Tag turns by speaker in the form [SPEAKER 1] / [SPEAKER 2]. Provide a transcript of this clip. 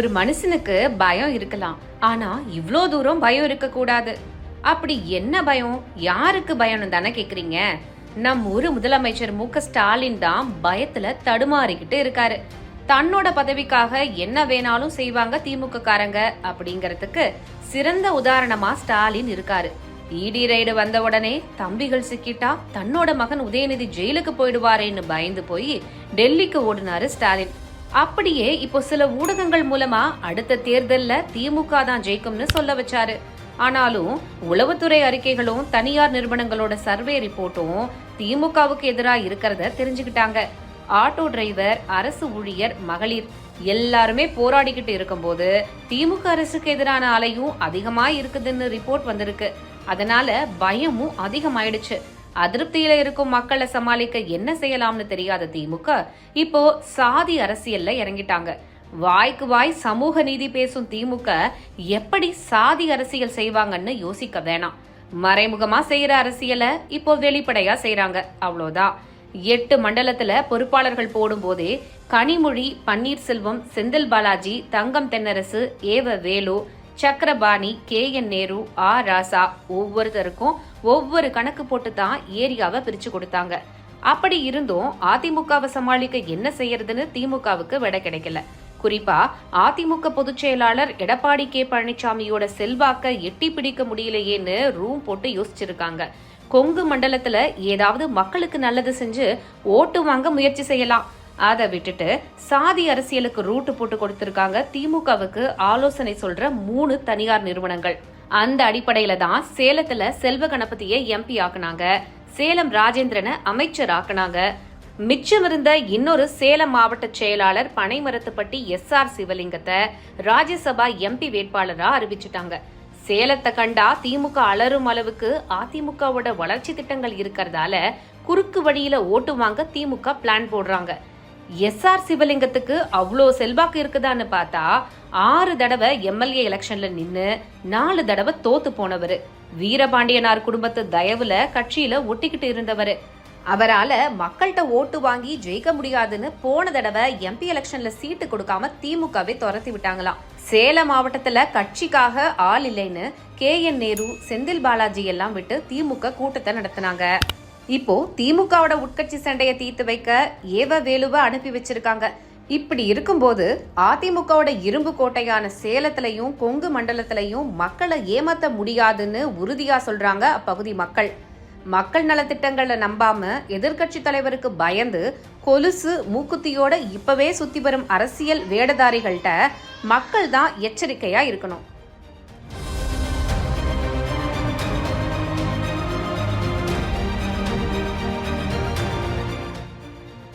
[SPEAKER 1] ஒரு மனுஷனுக்கு பயம் இருக்கலாம். ஆனா இவ்வளோ தூரம் பயம் இருக்க கூடாது அப்படி என்ன பயம்? யாருக்கு பயம்னு தானே கேக்குறீங்க? நம்ம ஊரு முதலமைச்சர் மு ஸ்டாலின் தான் பயத்துல தடுமாறிக்கிட்டு இருக்காரு. தன்னோட பதவிக்காக என்ன வேணாலும் செய்வாங்க திமுக காரங்க அப்படிங்கறதுக்கு சிறந்த உதாரணமா ஸ்டாலின் இருக்காரு. இடி ரைடு வந்த உடனே தம்பிகள் சிக்கிட்டா தன்னோட மகன் உதயநிதி ஜெயிலுக்கு போயிடுவாரேன்னு பயந்து போய் டெல்லிக்கு ஓடினாரு ஸ்டாலின். அப்படியே இப்போ சில ஊடகங்கள் மூலமா அடுத்த தேர்தல்ல திமுக தான் ஜெயிக்கும்னு சொல்ல வச்சாரு. ஆனாலும் உளவுத்துறை அறிக்கைகளும் தனியார் நிறுவனங்களோட சர்வே ரிப்போர்ட்டும் திமுகவுக்கு எதிராக இருக்கிறத தெரிஞ்சுக்கிட்டாங்க. ஆட்டோ டிரைவர் அரசு ஊழியர் மகளிர் எல்லாருமே போராடிக்கிட்டு இருக்கும்போது திமுக அரசுக்கு எதிரான அலையும் அதிகமா இருக்குதுன்னு ரிப்போர்ட் வந்திருக்கு. அதனால பயமும் அதிகமாயிடுச்சு. அதிருப்தியில இருக்கும் மக்களை சமாளிக்க என்ன செய்யலாம்னு தெரியாத திமுக இப்போ சாதி அரசியல்ல இறங்கிட்டாங்க. வாய்க்கு வாய் சமூக நீதி பேசும் திமுக எப்படி சாதி அரசியல் செய்வாங்கன்னு யோசிக்க வேணாம். மறைமுகமா செய்யற அரசியலை இப்போ வெளிப்படையா செய்யறாங்க அவ்வளோதான். எட்டு மண்டலத்துல பொறுப்பாளர்கள் போடும்போதே Kanimozhi Panneerselvam Senthil Balaji Thangam Thennarasu E V Velu Sakkarapani K N Nehru A Raja ஒவ்வொருத்தருக்கும் ஒவ்வொரு கணக்கு போட்டு தான் ஏரியாவை பிரிச்சு கொடுத்தாங்க. அப்படி இருந்தும் அதிமுகவை சமாளிக்க என்ன செய்யறதுன்னு திமுகவுக்கு விட கிடைக்கல. குறிப்பா அதிமுக பொதுச் செயலாளர் எடப்பாடி கே பழனிசாமியோட செல்வாக்க எட்டி பிடிக்க முடியலையேன்னு ரூம் போட்டு யோசிச்சிருக்காங்க. கொங்கு மண்டலத்துல ஏதாவது மக்களுக்கு நல்லது செஞ்சு ஓட்டு வாங்க முயற்சி செய்யலாம். அதை விட்டுட்டு சாதி அரசியலுக்கு ரூட்டு போட்டு கொடுத்திருக்காங்க திமுகவுக்கு ஆலோசனை சொல்ற மூணு தனியார் நிறுவனங்கள். அந்த அடிப்படையில தான் சேலத்துல செல்வ கணபதியை எம்பி ஆக்குனாங்க. சேலம் ராஜேந்திரனை அமைச்சர் ஆக்குனாங்க. மிச்சம் இருந்த இன்னொரு சேலம் மாவட்ட செயலாளர் பனைமரத்துப்பட்டி எஸ் ஆர் சிவலிங்கத்தை ராஜ்யசபா எம்பி வேட்பாளரா அறிவிச்சிட்டாங்க. சேலத்தை கண்டா திமுக அலரும் அளவுக்கு அதிமுகவோட வளர்ச்சி திட்டங்கள் இருக்கிறதால குறுக்கு வழியில ஓட்டு வாங்க திமுக பிளான் போடுறாங்க. எஸ்ஆர் சிவலிங்கத்துக்கு அவ்வளோ செல்வாக்கு இருக்குதான்னு பார்த்தா ஆறு தடவை எம்எல்ஏ எலெக்ஷன்ல நின்று நாலு தடவை தோத்து போனவர். வீரபாண்டியனார் குடும்பத்து தயவுல கட்சியில ஒட்டிக்கிட்டு இருந்தவர். அவரால மக்கள்கிட்ட ஓட்டு வாங்கி ஜெயிக்க முடியாதுன்னு போன தடவை எம்பி எலெக்ஷன்ல சீட்டு கொடுக்காம திமுகவே துரத்தி விட்டாங்களாம். சேலம் மாவட்டத்துல கட்சிக்காக ஆள் இல்லைன்னு கே என் நேரு செந்தில் பாலாஜி எல்லாம் விட்டு திமுக கூட்டத்தை நடத்தினாங்க. இப்போ திமுகவோட உட்கட்சி சண்டையை தீர்த்து வைக்க ஏவ வேலுவ அனுப்பி வச்சிருக்காங்க. இப்படி இருக்கும்போது அதிமுகவோட இரும்பு கோட்டையான சேலத்திலையும் கொங்கு மண்டலத்திலையும் மக்களை ஏமாத்த முடியாதுன்னு உறுதியா சொல்றாங்க அப்பகுதி மக்கள். மக்கள் நலத்திட்டங்களை நம்பாம எதிர்க்கட்சி தலைவருக்கு பயந்து கொலுசு மூக்குத்தியோட இப்பவே சுத்தி வரும் அரசியல் வேடதாரிகள்கிட்ட மக்கள் தான் எச்சரிக்கையா இருக்கணும்.